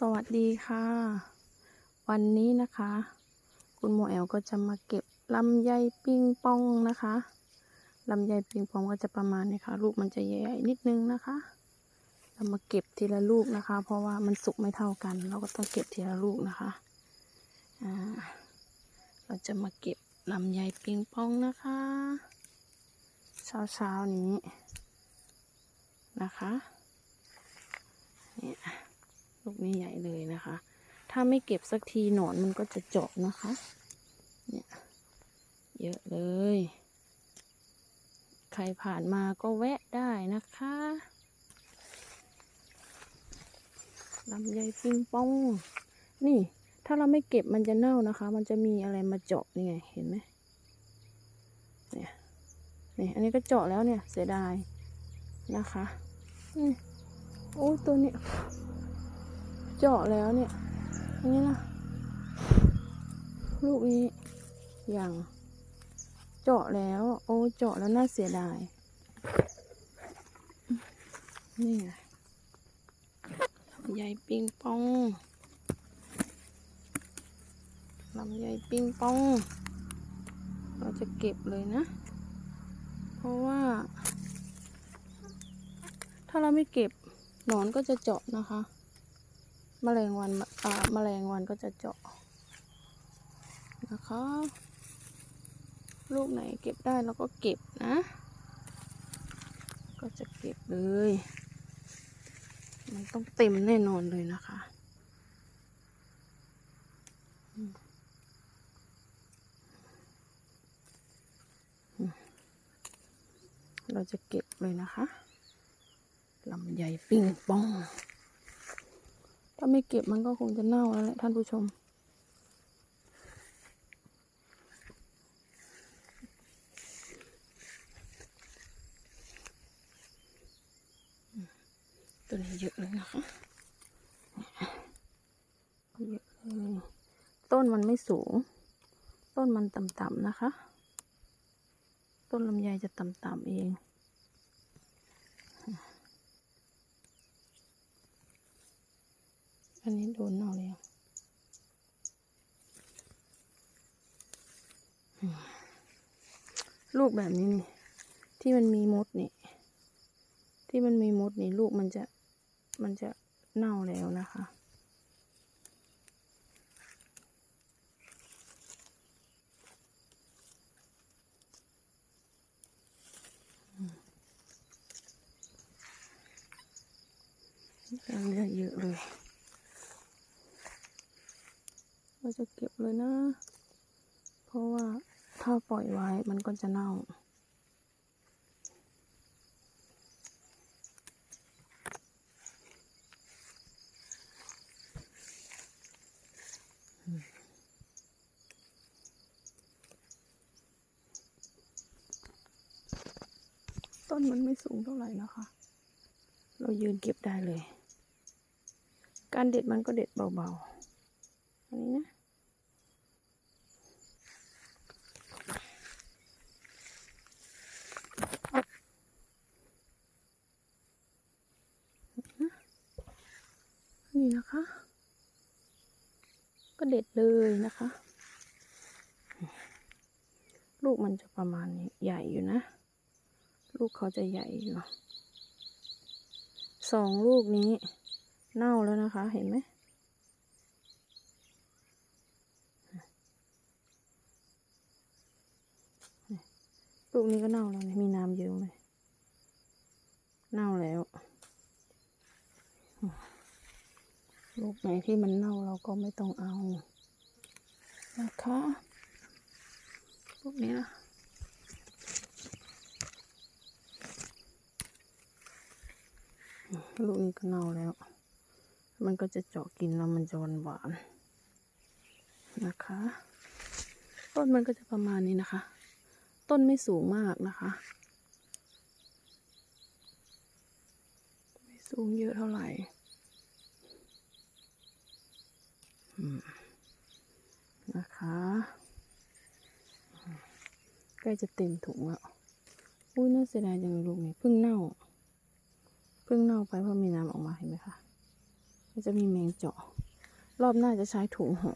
สวัสดีค่ะ วันนี้นะคะ คุณโมแอลก็จะมาเก็บลำไยปิงปองนะคะลำไยปิงปองก็จะประมาณนี้ค่ะลูกมันจะใหญ่ๆนิดนึงนะคะ เรามาเก็บทีละลูกนะคะ เพราะว่ามันสุกไม่เท่ากัน เราก็ต้องเก็บทีละลูกนะคะอ่าเราจะมาเก็บลำไยปิงปองนะคะ เช้าเช้าๆนี้นะคะเนี่ย ลูกนี้ใหญ่เลยนะคะ ถ้าไม่เก็บสักทีหนอนมันก็จะเจาะนะคะ เนี่ยเยอะเลย ใครผ่านมาก็แวะได้นะคะลำไยปิงปอง นี่ ถ้าเราไม่เก็บมันจะเน่านะคะ มันจะมีอะไรมาเจาะนี่ไง เห็นไหมเนี่ยนี่อันนี้ก็เจาะแล้วเนี่ย เสียดายนะคะนี่โอ้ยตัวนี้ เจาะแล้วเนี่ยอันนี้นะลูกนี้อย่างเจาะแล้ว โอ้เจาะแล้วน่าเสียดาย นี่ไงลำไยปิงปองลำไยปิงปอง เราจะเก็บเลยนะ เพราะว่า ถ้าเราไม่เก็บหนอนก็จะเจาะนะคะ แมลงวันอ่าแมลงวันก็จะเจาะนะคะ ลูกไหนเก็บได้เราก็เก็บนะ ก็จะเก็บเลย มันต้องเต็มแน่นอนเลยนะคะเราจะเก็บเลยนะคะลำไยปิ้งปองาไม่เก็บมันก็คงจะเน่าแล้วแหละท่านผู้ชม ตัวนี้เยอะเลยนะคะเยอะเลยต้นมันไม่สูง ต้นมันต่ำๆนะคะ ต้นลำไยจะต่ำๆเอง อันนี้โดนเน่าแล้ว ลูกแบบนี้นี่ ที่มันมีมดนี่ ที่มันมีมดนี่ ลูกมันจะ มันจะเน่าแล้วนะคะอืมเลือดเยอะเลย เราจะเก็บเลยนะ เพราะว่าถ้าปล่อยไว้มันก็จะเน่า ต้นมันไม่สูงเท่าไหร่นะคะ เรายืนเก็บได้เลย การเด็ดมันก็เด็ดเบาๆ อันนี้นะ นี่นะคะ ก็เด็ดเลยนะคะ ลูกมันจะประมาณนี้ใหญ่อยู่นะ ลูกเขาจะใหญ่อยู่สองลูกนี้เน่าแล้วนะคะ เห็นไหมลูกนี้ก็เน่าแล้วมีน้ำเยอะเลย เน่าแล้ว ลูกไหนที่มันเน่าเราก็ไม่ต้องเอา นะคะลูกนี้นะลูกนี้ก็เน่าแล้ว มันก็จะเจาะกินแล้วมันจะหวานหวานๆนะคะ ต้นมันก็จะประมาณนี้นะคะ ต้นไม่สูงมากนะคะ ไม่สูงเยอะเท่าไหร่อืม นะคะใกล้จะเต็มถุงแล้วอุ้ยน่าเสียดายจังลูกนี้เพิ่งเน่าเพิ่งเน่าไปเพราะมีน้ำออกมาเห็นไหมคะก็จะมีแมงเจาะ รอบหน้าจะใช้ถุงห่อ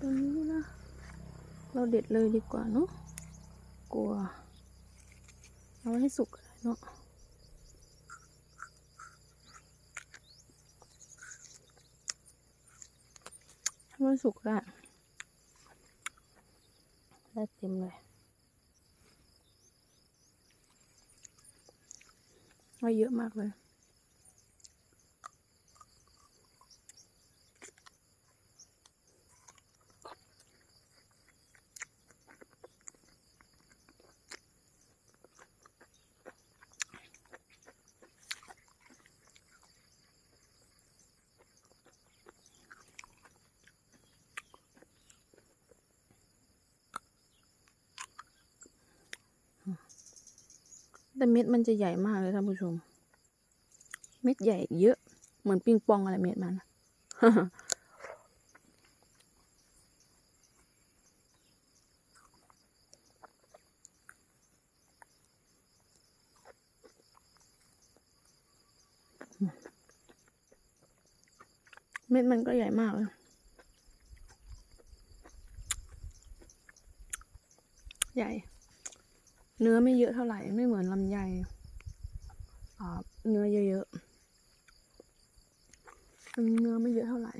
ตรงนี้นะ เราเด็ดเลยดีกว่าเนาะ กลัว เอาไว้ให้สุกเนาะให้มันสุกได้ได้เต็มเลยไว้เยอะมากเลย แต่เม็ดมันจะใหญ่มากเลยท่านผู้ชม เม็ดใหญ่เยอะ เหมือนปิงปองอะไรเม็ดมันเม็ดมันก็ใหญ่มากเลยใหญ่ เนื้อไม่เยอะเท่าไหร่ไม่เหมือนลำไยเนื้อเยอะๆเนื้อไม่เยอะเท่าไหร่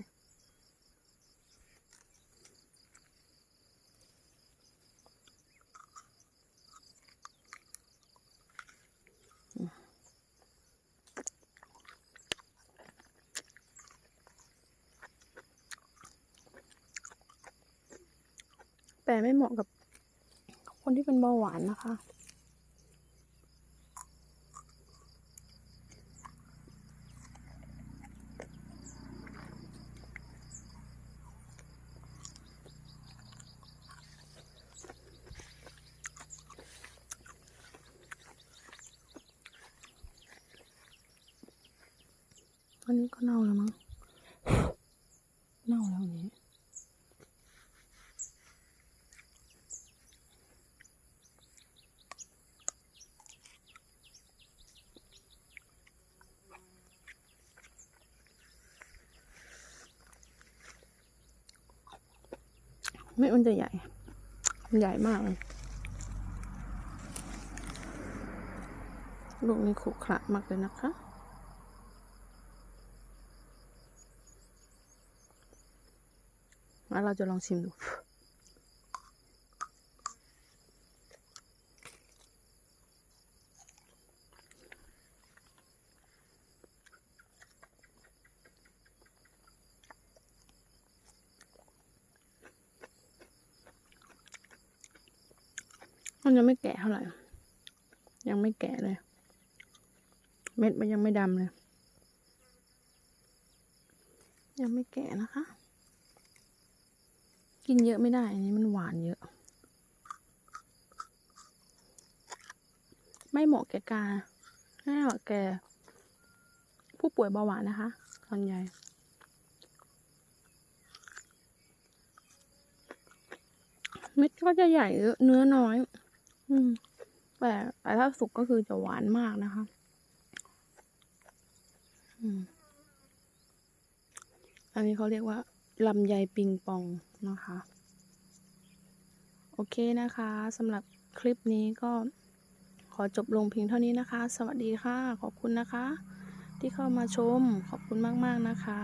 แต่ไม่เหมาะกับ คนที่เป็นเบาหวานนะคะ อันนี้ก็เน่าแล้วมั้ง เน่าแล้วอันนี้ ไม่มันจะใหญ่ มันใหญ่มากเลยลูกนี้ขรุขระมากเลยนะคะ แล้วเราจะลองชิมดู มันยังไม่แก่เท่าไหร่ ยังไม่แก่เลย เม็ดมันยังไม่ดำเลย ยังไม่แก่นะคะ กินเยอะไม่ได้ อันนี้มันหวานเยอะ ไม่เหมาะแก่กาไม่เหมาะแก่ผู้ป่วยเบาหวานนะคะลำไยเม็ดก็จะใหญ่เยอะเนื้อน้อย อืม แต่แต่ถ้าสุกก็คือจะหวานมากนะคะ อืม อันนี้เขาเรียกว่าลำไยปิงปองนะคะ โอเคนะคะสำหรับคลิปนี้ก็ขอจบลงเพียงเท่านี้นะคะ สวัสดีค่ะ ขอบคุณนะคะ ที่เข้ามาชม ขอบคุณมาก ๆ นะคะ